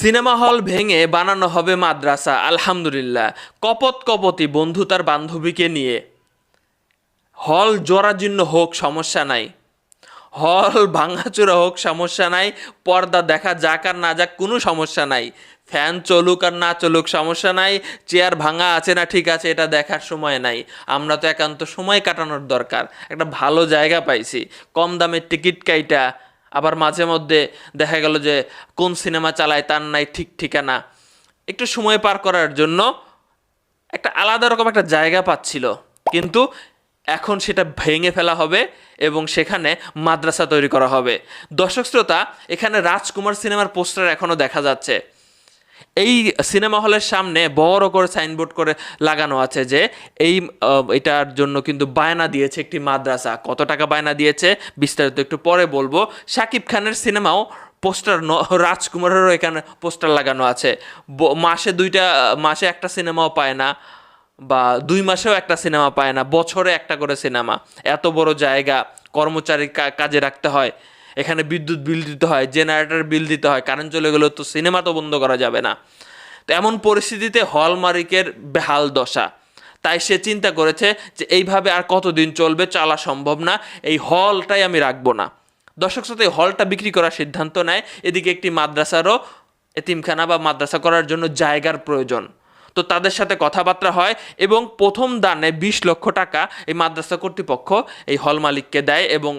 Cinema hall ভেঙে বানানো হবে মাদ্রাসা, আলহামদুলিল্লাহ। কপত কপতি বন্ধু তার বান্ধবীকে নিয়ে। হল জরাজীর্ণ হোক, সমস্যা নাই। হল ভাঙাচোরা হোক, সমস্যা নাই। পর্দা দেখা যাক আর না যাক, কোনো সমস্যা নাই। ফ্যান চলুক আর না চলুক, সমস্যা নাই। চেয়ার ভাঙা আছে না ঠিক আছে, এটা দেখার সময় নাই। আমরা তো একান্ত সময় কাটানোর দরকার। একটা ভালো জায়গা পাইছি। কম দামের টিকিট কাইটা আবার মাঝে মধ্যে দেখা গেল যে কোন সিনেমা চালায় তার নাই ঠিক ঠিকানা। একটু সময় পার করার জন্য একটা আলাদা রকম একটা জায়গা পাচ্ছিল। কিন্তু এখন সেটা ভেঙে ফেলা হবে এবং সেখানে মাদ্রাসা তৈরি করা হবে। দর্শক শ্রোতা, এখানে রাজকুমার সিনেমার পোস্টার এখনও দেখা যাচ্ছে। এই সিনেমা হলের সামনে বড় করে সাইনবোর্ড করে লাগানো আছে যে এই এটার জন্য কিন্তু বায়না দিয়েছে একটি মাদ্রাসা। কত টাকা বায়না দিয়েছে? বিস্তারিত একটু পরে বলব। শাকিব খানের সিনেমাও পোস্টার রাজকুমারেরও এখানে পোস্টার লাগানো আছে। মাসে দুইটা, মাসে একটা সিনেমাও পায় না বা দুই মাসেও একটা সিনেমা পায় না। বছরে একটা করে সিনেমা। এত বড় জায়গা কর্মচারী কাজে রাখতে হয়। এখানে বিদ্যুৎ বিল দিতে হয়, জেনারেটর বিল দিতে হয় কারেন্ট চলে গেলেও তো সিনেমা তো বন্ধ করা যাবে না। তো এমন পরিস্থিতিতে হল মালিকের বেহাল দশা। তাই সে চিন্তা করেছে যে এইভাবে আর কতদিন চলবে, চালা সম্ভব না, এই হলটাই আমি রাখব না। দর্শক শ্রোতা, এই হলটা বিক্রি করার সিদ্ধান্ত নেয়, এদিকে একটি মাদ্রাসারও এতিমখানা বা মাদ্রাসা করার জন্য জায়গার প্রয়োজন। তো তাদের সাথে কথাবার্তা হয় এবং প্রথম দানে বিশ লক্ষ টাকা এই মাদ্রাসা কর্তৃপক্ষ এই হল মালিককে দেয় এবং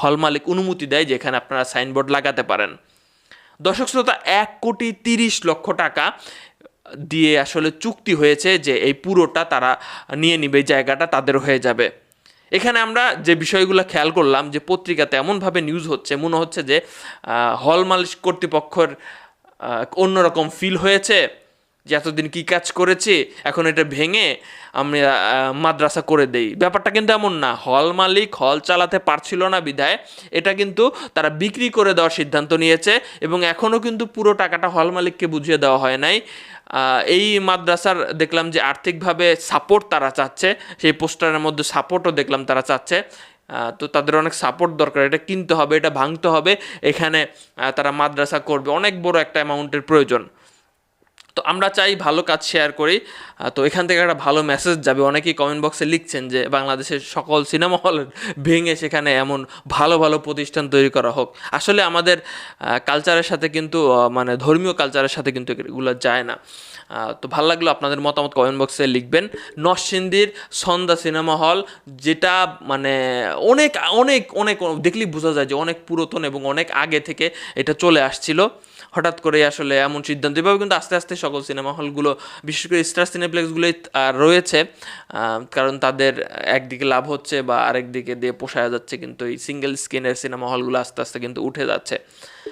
হল মালিক অনুমতি দেয় যেখানে আপনারা সাইনবোর্ড লাগাতে পারেন। দর্শক শ্রোতা, এক কোটি তিরিশ লক্ষ টাকা দিয়ে আসলে চুক্তি হয়েছে যে এই পুরোটা তারা নিয়ে নিবে জায়গাটা তাদের হয়ে যাবে। এখানে আমরা যে বিষয়গুলো খেয়াল করলাম যে পত্রিকাতে এমনভাবে নিউজ হচ্ছে, মনে হচ্ছে যে হল মালিক কর্তৃপক্ষের অন্যরকম ফিল হয়েছে। যে এতদিন কী কাজ করেছি, এখন এটা ভেঙে আমি মাদ্রাসা করে দেই। ব্যাপারটা কিন্তু এমন না। হল মালিক হল চালাতে পারছিল না বিধায়, এটা কিন্তু তারা বিক্রি করে দেওয়ার সিদ্ধান্ত নিয়েছে এবং এখনও কিন্তু পুরো টাকাটা হল মালিককে বুঝিয়ে দেওয়া হয় নাই। এই মাদ্রাসার দেখলাম যে আর্থিকভাবে সাপোর্ট তারা চাচ্ছে, সেই পোস্টারের মধ্যে সাপোর্টও দেখলাম তারা চাচ্ছে। তো তাদের অনেক সাপোর্ট দরকার। এটা কিনতে হবে, এটা ভাঙতে হবে, এখানে তারা মাদ্রাসা করবে। অনেক বড় একটা অ্যামাউন্টের প্রয়োজন। তো আমরা চাই ভালো কাজ শেয়ার করি। তো এখান থেকে একটা ভালো মেসেজ যাবে। অনেকেই কমেন্ট বক্সে লিখছেন যে, বাংলাদেশের সকল সিনেমা হল ভেঙে সেখানে এমন ভালো ভালো প্রতিষ্ঠান তৈরি করা হোক। আসলে আমাদের কালচারের সাথে কিন্তু মানে ধর্মীয় কালচারের সাথে কিন্তু এগুলো যায় না। তো ভালো লাগল আপনাদের মতামত কমেন্ট বক্সে লিখবেন। নরসিংদীর সন্ধ্যা সিনেমা হল যেটা মানে অনেক অনেক অনেক দেখলেই বোঝা যায় যে অনেক পুরাতন এবং অনেক আগে থেকে এটা চলে আসছিল। হঠাৎ করে আসলে এমন সিদ্ধান্ত। এভাবে কিন্তু আস্তে আস্তে সকল সিনেমা হলগুলো, বিশেষ করে স্টার সিনেপ্লেক্সগুলোই রয়েছে। কারণ তাদের একদিকে লাভ হচ্ছে বা আরেকদিকে দিয়ে পোষায় যাচ্ছে কিন্তু এই সিঙ্গেল স্ক্রিনের সিনেমা হলগুলো আস্তে আস্তে কিন্তু উঠে যাচ্ছে।